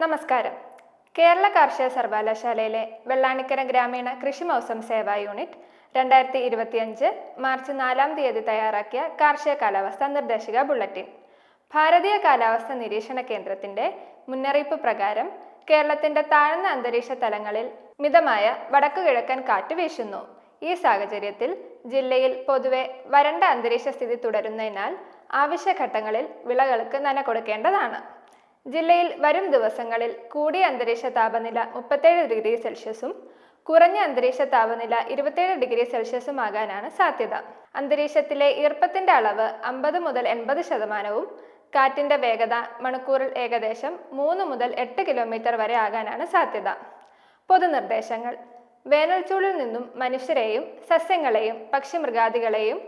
നമസ്കാരം. കേരള കാർഷിക സർവകലാശാലയിലെ വെള്ളാണിക്കര ഗ്രാമീണ കൃഷി മൗസം സേവാ യൂണിറ്റ് രണ്ടായിരത്തി ഇരുപത്തിയഞ്ച് മാർച്ച് നാലാം തീയതി തയ്യാറാക്കിയ കാർഷിക കാലാവസ്ഥ നിർദ്ദേശിക ബുള്ളറ്റിൻ. ഭാരതീയ കാലാവസ്ഥ നിരീക്ഷണ കേന്ദ്രത്തിന്റെ മുന്നറിയിപ്പ് പ്രകാരം കേരളത്തിന്റെ താഴ്ന്ന അന്തരീക്ഷ തലങ്ങളിൽ മിതമായ വടക്കുകിഴക്കൻ കാറ്റ് വീശുന്നു. ഈ സാഹചര്യത്തിൽ ജില്ലയിൽ പൊതുവെ വരണ്ട അന്തരീക്ഷ സ്ഥിതി തുടരുന്നതിനാൽ ആവശ്യഘട്ടങ്ങളിൽ വിളകൾക്ക് നന കൊടുക്കേണ്ടതാണ് ജില്ലയിൽ വരും ദിവസങ്ങളിൽ കൂടിയ അന്തരീക്ഷ താപനില മുപ്പത്തേഴ് ഡിഗ്രി സെൽഷ്യസും കുറഞ്ഞ അന്തരീക്ഷ താപനില ഇരുപത്തേഴ് ഡിഗ്രി സെൽഷ്യസും ആകാനാണ് സാധ്യത. അന്തരീക്ഷത്തിലെ ഈർപ്പത്തിന്റെ അളവ് അമ്പത് മുതൽ എൺപത് ശതമാനവും കാറ്റിന്റെ വേഗത മണിക്കൂറിൽ ഏകദേശം മൂന്ന് മുതൽ എട്ട് കിലോമീറ്റർ വരെ ആകാനാണ് സാധ്യത. പൊതുനിർദ്ദേശങ്ങൾ. വേനൽച്ചൂടിൽ നിന്നും മനുഷ്യരെയും സസ്യങ്ങളെയും പക്ഷിമൃഗാദികളെയും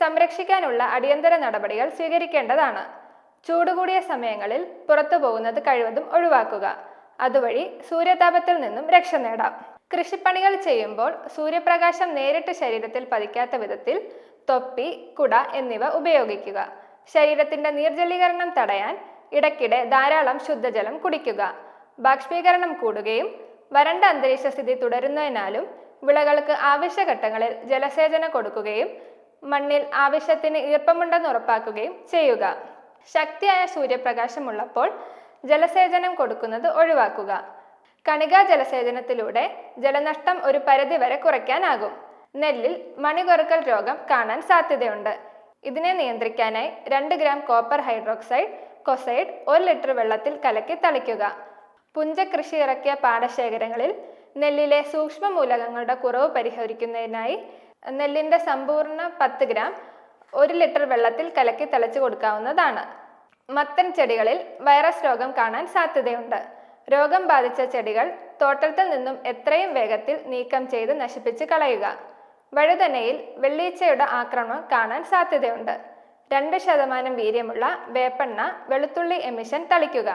സംരക്ഷിക്കാനുള്ള അടിയന്തര നടപടികൾ സ്വീകരിക്കേണ്ടതാണ്. ചൂട് കൂടിയ സമയങ്ങളിൽ പുറത്തു പോകുന്നത് കഴിവതും ഒഴിവാക്കുക. അതുവഴി സൂര്യതാപത്തിൽ നിന്നും രക്ഷ നേടാം. കൃഷിപ്പണികൾ ചെയ്യുമ്പോൾ സൂര്യപ്രകാശം നേരിട്ട് ശരീരത്തിൽ പതിക്കാത്ത വിധത്തിൽ തൊപ്പി കുട എന്നിവ ഉപയോഗിക്കുക. ശരീരത്തിന്റെ നീർജലീകരണം തടയാൻ ഇടയ്ക്കിടെ ധാരാളം ശുദ്ധജലം കുടിക്കുക. ബാഷ്പീകരണം കൂടുകയും വരണ്ട അന്തരീക്ഷ സ്ഥിതി തുടരുന്നതിനാലും വിളകൾക്ക് ആവശ്യഘട്ടങ്ങളിൽ ജലസേചനം കൊടുക്കുകയും മണ്ണിൽ ആവശ്യത്തിന് ഈർപ്പമുണ്ടെന്ന് ഉറപ്പാക്കുകയും ചെയ്യുക. ശക്തിയായ സൂര്യപ്രകാശമുള്ളപ്പോൾ ജലസേചനം കൊടുക്കുന്നത് ഒഴിവാക്കുക. കണികാ ജലസേചനത്തിലൂടെ ജലനഷ്ടം ഒരു പരിധിവരെ കുറയ്ക്കാനാകും. നെല്ലിൽ മണികൊറുക്കൽ രോഗം കാണാൻ സാധ്യതയുണ്ട്. ഇതിനെ നിയന്ത്രിക്കാനായി രണ്ട് ഗ്രാം കോപ്പർ ഹൈഡ്രോക്സൈഡ് കൊസൈഡ് ഒരു ലിറ്റർ വെള്ളത്തിൽ കലക്കി തളിക്കുക. പുഞ്ച കൃഷി ഇറക്കിയ പാടശേഖരങ്ങളിൽ നെല്ലിലെ സൂക്ഷ്മ മൂലകങ്ങളുടെ കുറവ് പരിഹരിക്കുന്നതിനായി നെല്ലിന്റെ സമ്പൂർണ പത്ത് ഗ്രാം ഒരു ലിറ്റർ വെള്ളത്തിൽ കലക്കി തളിച്ചു കൊടുക്കാവുന്നതാണ്. മത്തൻ ചെടികളിൽ വൈറസ് രോഗം കാണാൻ സാധ്യതയുണ്ട്. രോഗം ബാധിച്ച ചെടികൾ തോട്ടത്തിൽ നിന്നും എത്രയും വേഗത്തിൽ നീക്കം ചെയ്ത് നശിപ്പിച്ച് കളയുക. വഴുതനയിൽ വെള്ളീച്ചയുടെ ആക്രമണം കാണാൻ സാധ്യതയുണ്ട്. രണ്ട് ശതമാനം വീര്യമുള്ള വേപ്പെണ്ണ വെളുത്തുള്ളി എമിഷൻ തളിക്കുക.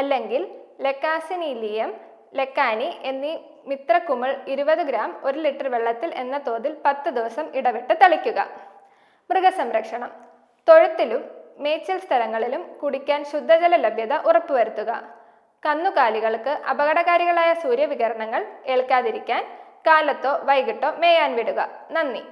അല്ലെങ്കിൽ ലെക്കാസിനീലിയം ലെക്കാനി എന്നീ മിത്രക്കുമിൾ ഇരുപത് ഗ്രാം ഒരു ലിറ്റർ വെള്ളത്തിൽ എന്ന തോതിൽ പത്ത് ദിവസം ഇടവിട്ട് തളിക്കുക. മൃഗസംരക്ഷണം. തൊഴുത്തിലും മേച്ചിൽ സ്ഥലങ്ങളിലും കുടിക്കാൻ ശുദ്ധജല ലഭ്യത ഉറപ്പുവരുത്തുക. കന്നുകാലികൾക്ക് അപകടകാരികളായ സൂര്യവികരണങ്ങൾ ഏൽക്കാതിരിക്കാൻ കാലത്തോ വൈകിട്ടോ മേയാൻ വിടുക. നന്ദി.